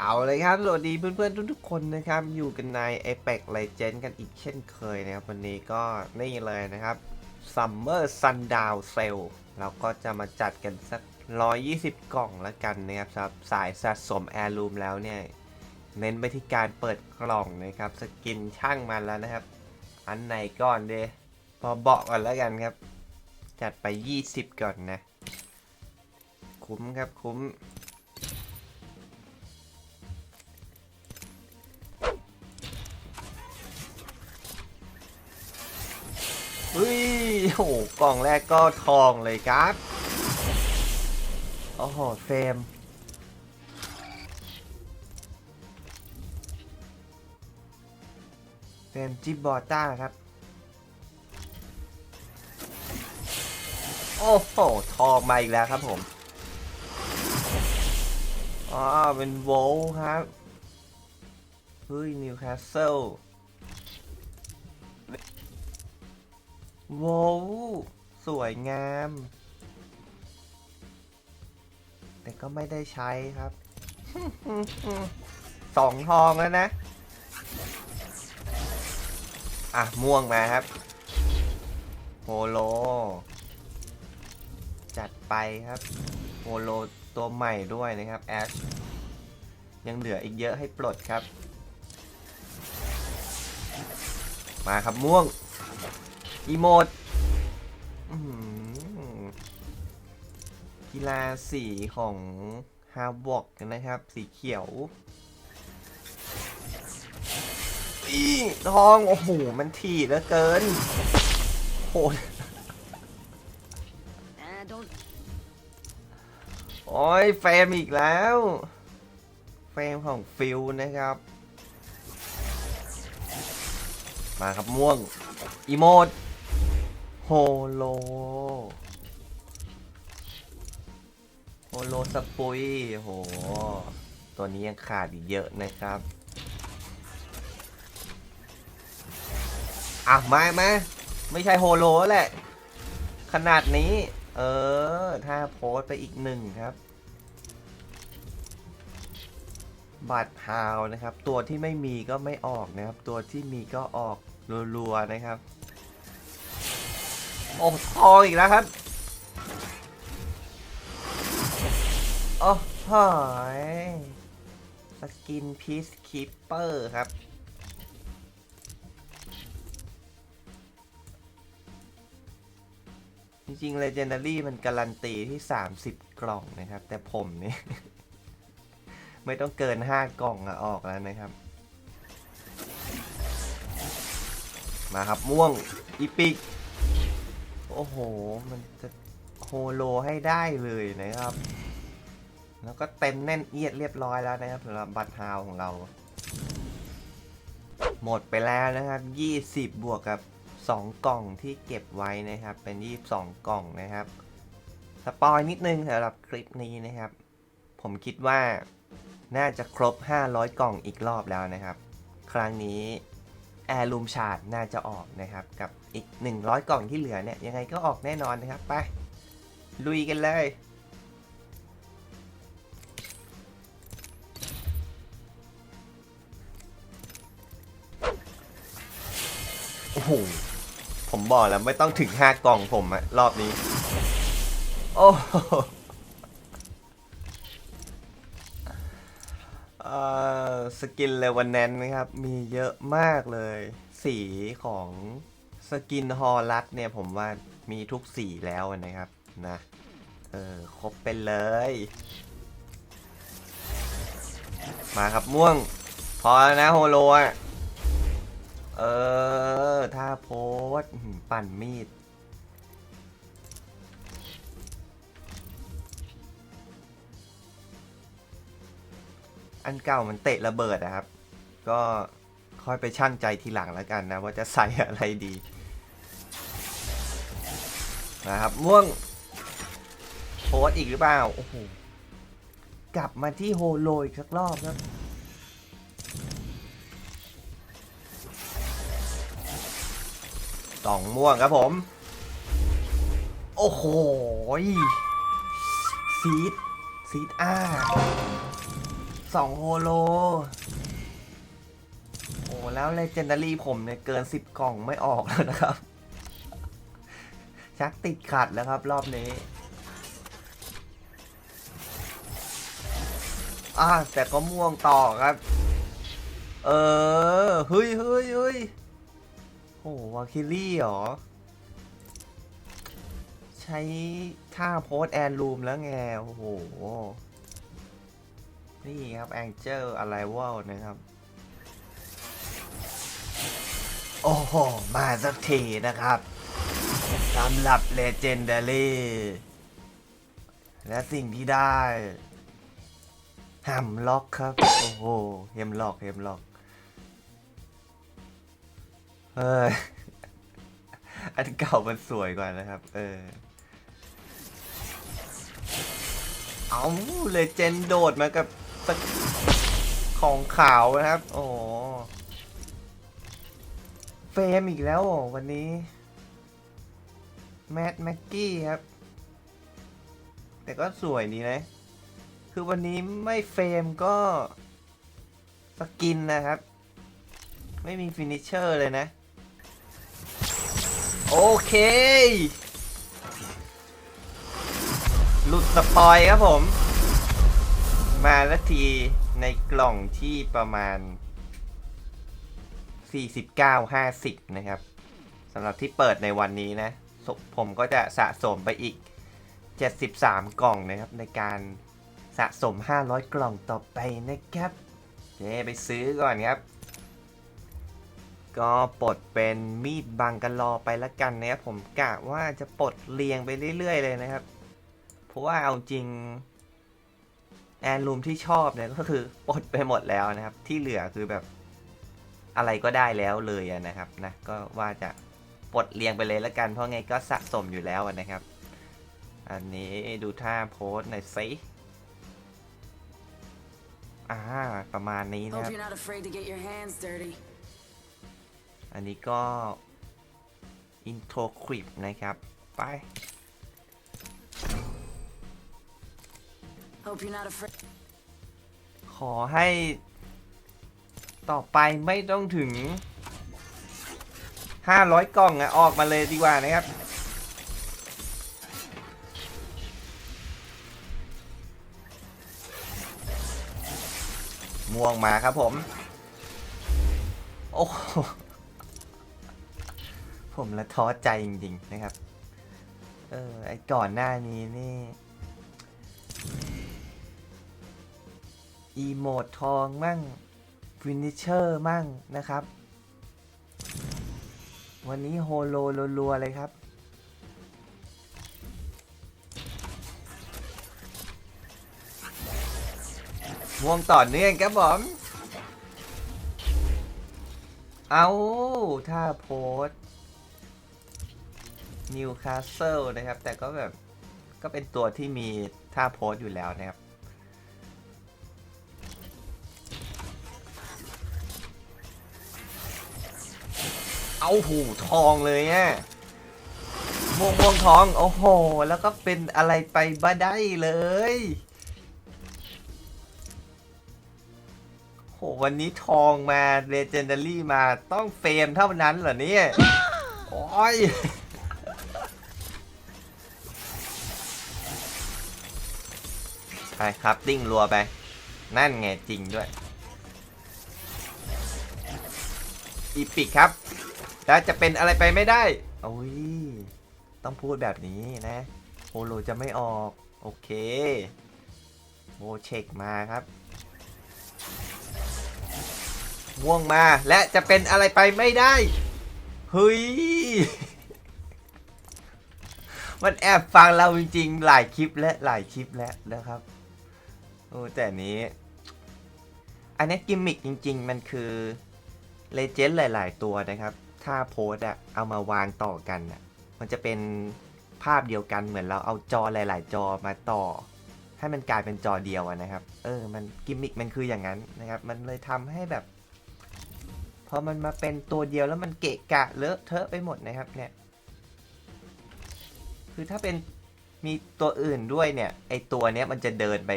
เอาเลยครับ สวัสดีเพื่อนๆทุกๆคนนะครับ อยู่กันใน Apex Legends กันอีกเช่นเคยนะครับ วันนี้ก็นี่เลยนะครับ Summer Sundown Sale เราก็จะมาจัดกันสัก 120 กล่องละกันนะครับสำหรับสายสะสม Heirloom แล้วเนี่ย เน้นไปที่การเปิดกล่องนะครับ สกินช่างมันแล้วนะครับ อันไหนก่อนเดพอเบาะก่อนแล้วกันครับ จัดไป 20 ก่อนนะ คุ้มครับคุ้ม โอ้โหกล่องแรกก็ทองเลยครับโอ้โหเฟรมเฟรมจิบบอต้าครับ โอ้โหทองมาอีกแล้วครับผมอ๋อเป็นโวลครับเฮ้ยนิวคาสเซิล ว้าวสวยงาม แต่ก็ไม่ได้ใช้ครับ สองทองแล้วนะ อะ ม่วงมาครับ โฮโล จัดไปครับ โฮโลตัวใหม่ด้วยนะครับ แอช ยังเหลืออีกเยอะให้ปลดครับ มาครับม่วง อีโมดกีฬาสีของฮาร์วอกนะครับ สีเขียวอีทอง โอ้โห มันถี่เหลือเกินโหดโอ้ยเฟมอีกแล้วเฟมของฟิลนะครับ มาครับม่วง อีโมด โฮโล โฮโลสปุยโห ตัวนี้ยังขาดอีกเยอะนะครับอะมามาไม่ใช่โฮโลแหละ ขนาดนี้ เออ ถ้าโพสไปอีกหนึ่งครับ บัตรฮาวนะครับ ตัวที่ไม่มีก็ไม่ออกนะครับ ตัวที่มีก็ออกรัวๆนะครับ โอ้ทองอีกแล้วครับโอ้โหยสกินพีซคิปเปอร์ครับ จริงๆ Legendary มันการันตีที่ 30 กล่องนะครับ แต่ผมนี่ ไม่ต้องเกิน 5 กล่องอะออกแล้วนะครับ มาครับม่วงอีปิก โอ้โห มันจะโฮโลให้ได้เลยนะครับ แล้วก็เต็มแน่นเอียดเรียบร้อยแล้วนะครับสำหรับบัตรฮาวของเรา หมดไปแล้วนะครับ 20 บวกกับ 2 กล่องที่เก็บไว้นะครับ เป็น 22 กล่องนะครับ สปอยนิดนึงสำหรับคลิปนี้นะครับ ผมคิดว่าน่าจะครบ 500 กล่องอีกรอบแล้วนะครับ ครั้งนี้ แอร์ลูมชาร์ดน่าจะออกนะครับ กับอีก 100 กล่องที่เหลือเนี่ย ยังไงก็ออกแน่นอนนะครับ ไป ลุยกันเลย โอ้โห ผมบอกแล้วไม่ต้องถึง 5 กล่องผมอะรอบนี้ โอ้ สกินเลวันแนนนะครับ มีเยอะมากเลย สีของสกินฮอลลัดเนี่ยผมว่ามีทุกสีแล้วนะครับนะเออครบไปเลย มาครับม่วง พอแล้วนะโฮโลอะเออ ถ้าโพสปั่นมีด อันเก่ามันเตะระเบิดนะครับ ก็ค่อยไปช่างใจทีหลังแล้วกันนะ ว่าจะใส่อะไรดีนะครับม่วงโพสอีกหรือเปล่าโอ้โหกลับมาที่โฮโลอีกสักรอบครับสองม่วงครับผม โอ้โหซีดซีดอ้า สองโฮโล โอ้แล้วเลเจนดารี่ผมเนี่ย เกินสิบกล่องไม่ออกแล้วนะครับ ชักติดขัดแล้วครับ รอบนี้ อ่าแต่ก็ม่วงต่อครับ เออเฮ้ยเฮ้ยเฮ้ยโอ้วาคิลี่เหรอ ใช้ท่าโพสแอนรูมแล้วไง โอ้โห นี่ครับ Angel Arrival นะครับ โอ้โห มาสักทีนะครับสำหรับ Legendary และสิ่งที่ได้หัมล็อกครับ โอ้โหเฮมล็อกเฮมล็อกเฮ้ยอันเก่ามันสวยกว่านะครับ เออ เอาเลยเจนโดดมากับ ของขาวนะครับ โอ้เฟรมอีกแล้ววันนี้แมดแม็กกี้ครับ แต่ก็สวยดีนะ คือวันนี้ไม่เฟรมก็ สกินนะครับ ไม่มีฟินิชเชอร์เลยนะ โอเค หลุดสปอยครับผม มาละทีในกล่องที่ประมาณ 49-50 นะครับสำหรับที่เปิดในวันนี้นะ ผมก็จะสะสมไปอีก 73 กล่องนะครับ ในการสะสม 500 กล่องต่อไปนะครับเย้ไปซื้อก่อนครับ ก็ปลดเป็นมีดบังกันรอไปละกันนะครับผมกะว่าจะปลดเรียงไปเรื่อย ๆ เลยนะครับ เพราะว่าเอาจริง แอนรูมที่ชอบเนี่ยก็คือปลดไปหมดแล้วนะครับ ที่เหลือคือแบบอะไรก็ได้แล้วเลยอะนะครับนะก็ว่าจะปลดเรียงไปเลยละกัน เพราะไงก็สะสมอยู่แล้วอะนะครับ อันนี้ดูท่าโพสหน่อยสิอ่าประมาณนี้นะค Hope รับ you're not afraid to get your hands dirty. อันนี้ก็อินโทรคลิปนะครับ ไป Hope you're not afraid. ขอให้ ต่อไปไม่ต้องถึง 500 กล่องอะออกมาเลยดีกว่านะครับ ม่วงมาครับผม โอ้ผมละท้อใจจริงๆนะครับ เออ ไอก่อนหน้านี้นี่ อีโมดทองมั่งฟินิเชอร์มั่งนะครับ วันนี้โฮโลรัวๆเลยครับ ม่วงต่อเนื่องครับผมเอาถ้าโพสนิวคาสเซิลนะครับ แต่ก็แบบ ก็เป็นตัวที่มีท่าโพสอยู่แล้วนะครับ เอาหูทองเลยอะม่วงม่วงทอง โอ้โห แล้วก็เป็นอะไรไปบ้าได้เลย โห วันนี้ทองมาเลเจนดารี่มาต้องเฟรมเท่านั้นเหรอเนี่ย โอ้ยไปครับติ้งรัวไป นั่นไงจริงด้วย อีปิกครับ แล้วจะเป็นอะไรไปไม่ได้โอ้ยต้องพูดแบบนี้นะโฮโลจะไม่ออก โอเคโบเช็คมาครับม่วงมาและจะเป็นอะไรไปไม่ได้เฮ้ยมันแอบฟังเราจริงๆ หลายคลิปและหลายคลิปแล้วนะครับโอ้แต่นี้ อันนี้กิมมิกจริง ๆ มันคือเลเจนด์หลาย ๆ ตัวนะครับ ถ้าโพสอะเอามาวางต่อกันอะมันจะเป็นภาพเดียวกันเหมือนเราเอาจอหลาย ๆ จอมาต่อ ให้มันกลายเป็นจอเดียวะนะครับ เออ มันกิมมิกมันคืออย่างนั้นนะครับ มันเลยทำให้แบบ พอมันมาเป็นตัวเดียวแล้วมันเกะกะเลอะเทอะไปหมดนะครับเนี่ย คือถ้าเป็นมีตัวอื่นด้วยเนี่ย ไอตัวเนี้ยมันจะเดินไป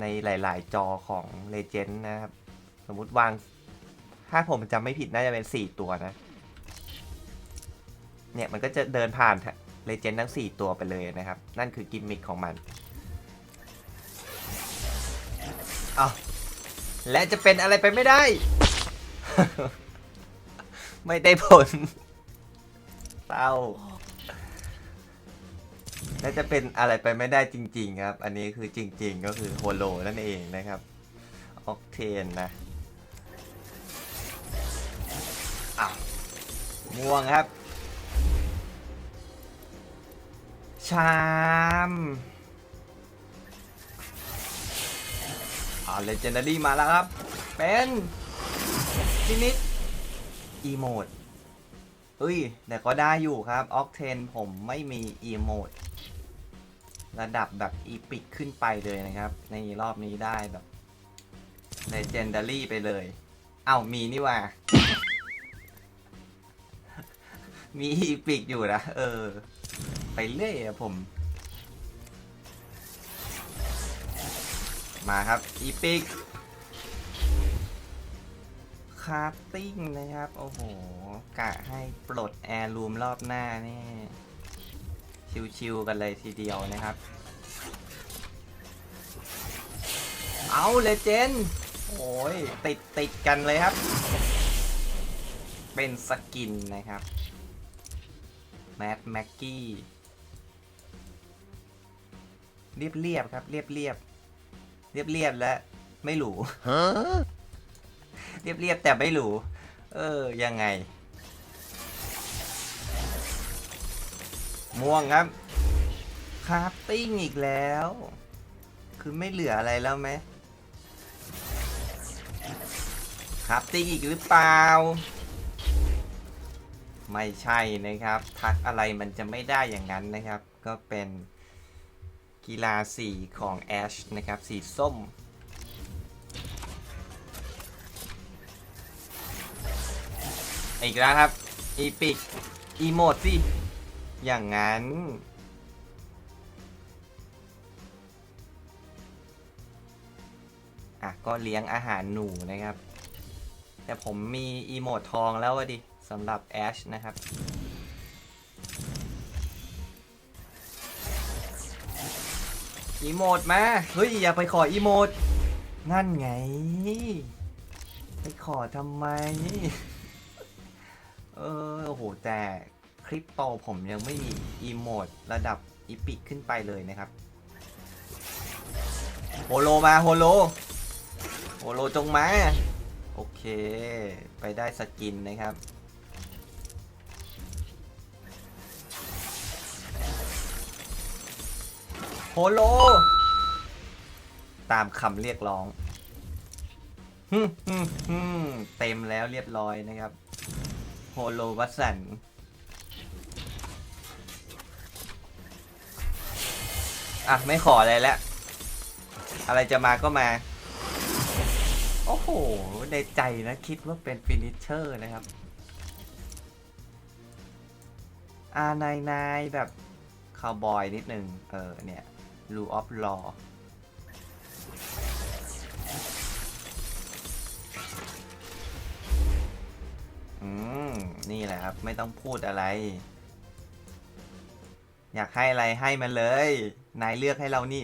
ในหลาย ๆ จอของ Legend นะครับ สมมุติวาง ถ้าผมจำไม่ผิดน่าจะเป็น 4 ตัวนะ เนี่ยมันก็จะเดินผ่าน Legend ทั้ง 4 ตัวไปเลยนะครับ นั่นคือกิมมิคของมันเอาและจะเป็นอะไรไปไม่ได้ ไม่ได้ผลเศร้าและจะเป็นอะไรไปไม่ได้จริง ๆ ครับ อันนี้คือจริง ๆ ก็คือโฮโลนั่นเองนะครับออกเทนนะอ้าวม่วงครับ ชามอ่าเลเจนดารี่มาแล้วครับ เป็นฟินิชอีโมดเฮ้ย แต่ก็ได้อยู่ครับ ออกเทนผมไม่มีอีโมดระดับแบบอีพิกขึ้นไปเลยนะครับ ในรอบนี้ได้แบบ Legendary ไปเลย เอ้ามีนี่ว่า มีอีพิกอยู่นะ เออ ไปเรื่อยอะผม มาครับ อีพิกคาร์ติ้งนะครับ โอ้โห กะให้ปลดแอร์รูมรอบหน้านี่ ชิวๆกันเลยทีเดียวนะครับ เอาเลยเจน โอ้ย ติดติดกันเลยครับ เป็นสกินนะครับ แมดแม็กกี้ เรียบเรียบๆครับ เรียบเรียบเรียบเรียบๆและไม่หรูเรียบเรียบๆแต่ไม่หรูเออ ยังไง ม่วงครับคราฟติ้งอีกแล้ว คือไม่เหลืออะไรแล้วไหมคราฟติ้งอีกหรือเปล่า ไม่ใช่นะครับ ทักอะไรมันจะไม่ได้อย่างนั้นนะครับ ก็เป็น กีฬาสีของแอชนะครับ สีส้ม อีกแล้วครับ อีพิก อีโมดสิ อย่างนั้น อะ ก็เลี้ยงอาหารหนูนะครับ แต่ผมมีอีโมดทองแล้ววะดิสำหรับแอชนะครับ อีโมดมาเฮ้ยอย่าไปขออีโมดนั่นไง ไปขอทำไม เออโอ้โหแต่คริปโตผมยังไม่มีอีโมดระดับอีพิกขึ้นไปเลยนะครับ โฮโลมาโฮโล โฮโลจงมา โอเค ไปได้สกินนะครับ โฮโล ตามคำเรียกร้องเต็มแล้วเรียบร้อยนะครับ โฮโลวัตสันอะ ไม่ขออะไรแล้ว อะไรจะมาก็มา โอ้โห ในใจนะคิดว่าเป็นฟินิชเชอร์นะครับ อ่านายนายแบบคาวบอยนิดนึง เออเนี่ย รูออฟลออืม นี่แหละครับ ไม่ต้องพูดอะไร อยากให้อะไรให้มันเลย นายเลือกให้เรานี่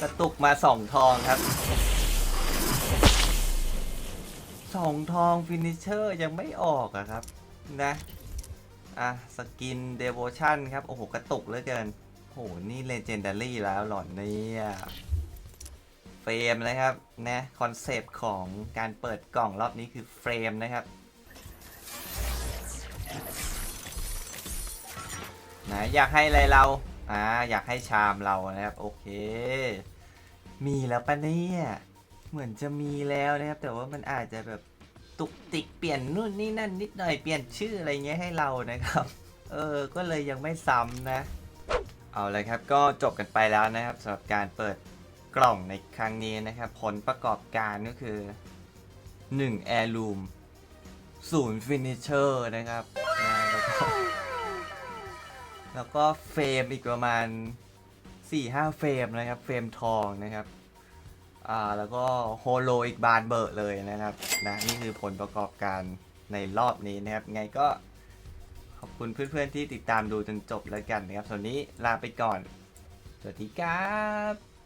กระตุกมาสองทองครับสองทองฟินิเชอร์ยังไม่ออกอะครับ นะ อะสกินเด o วชั่นครับ โอ้โห กระตุกเหลือเกินโอ้โหนี่เลเจนดารี่แล้วหลอนเนี่ยเฟรมนะครับนะคอนเซปต์ของการเปิดกล่องรอบนี้คือเฟรมนะครับนะอยากให้อะไรเราอ่าอยากให้ชามเรานะครับ โอเค มีแล้วปะเนี่ย เหมือนจะมีแล้วนะครับ แต่ว่ามันอาจจะแบบ ตุกติกเปลี่ยนนู่นนี่นั่นนิดหน่อยเปลี่ยนชื่ออะไรเงี้ยให้เรานะครับ เออ ก็เลยยังไม่ซ้ำนะ เอาเลยครับก็จบกันไปแล้วนะครับสำหรับการเปิดกล่องในครั้งนี้นะครับ ผลประกอบการก็คือ1 Air Room 0 Finisher นะครับนะแล้วก็แล้วก็เฟรมอีกประมาณ4-5 เฟรมนะครับ เฟรมทองนะครับ อ่าแล้วก็โฮโลอีกบานเบอร์เลยนะครับนะนี่คือผลประกอบการในรอบนี้นะครับ ไงก็ขอบคุณเพื่อนๆที่ติดตามดูจนจบแล้วกันนะครับส่วนนี้ลาไปก่อน สวัสดีครับ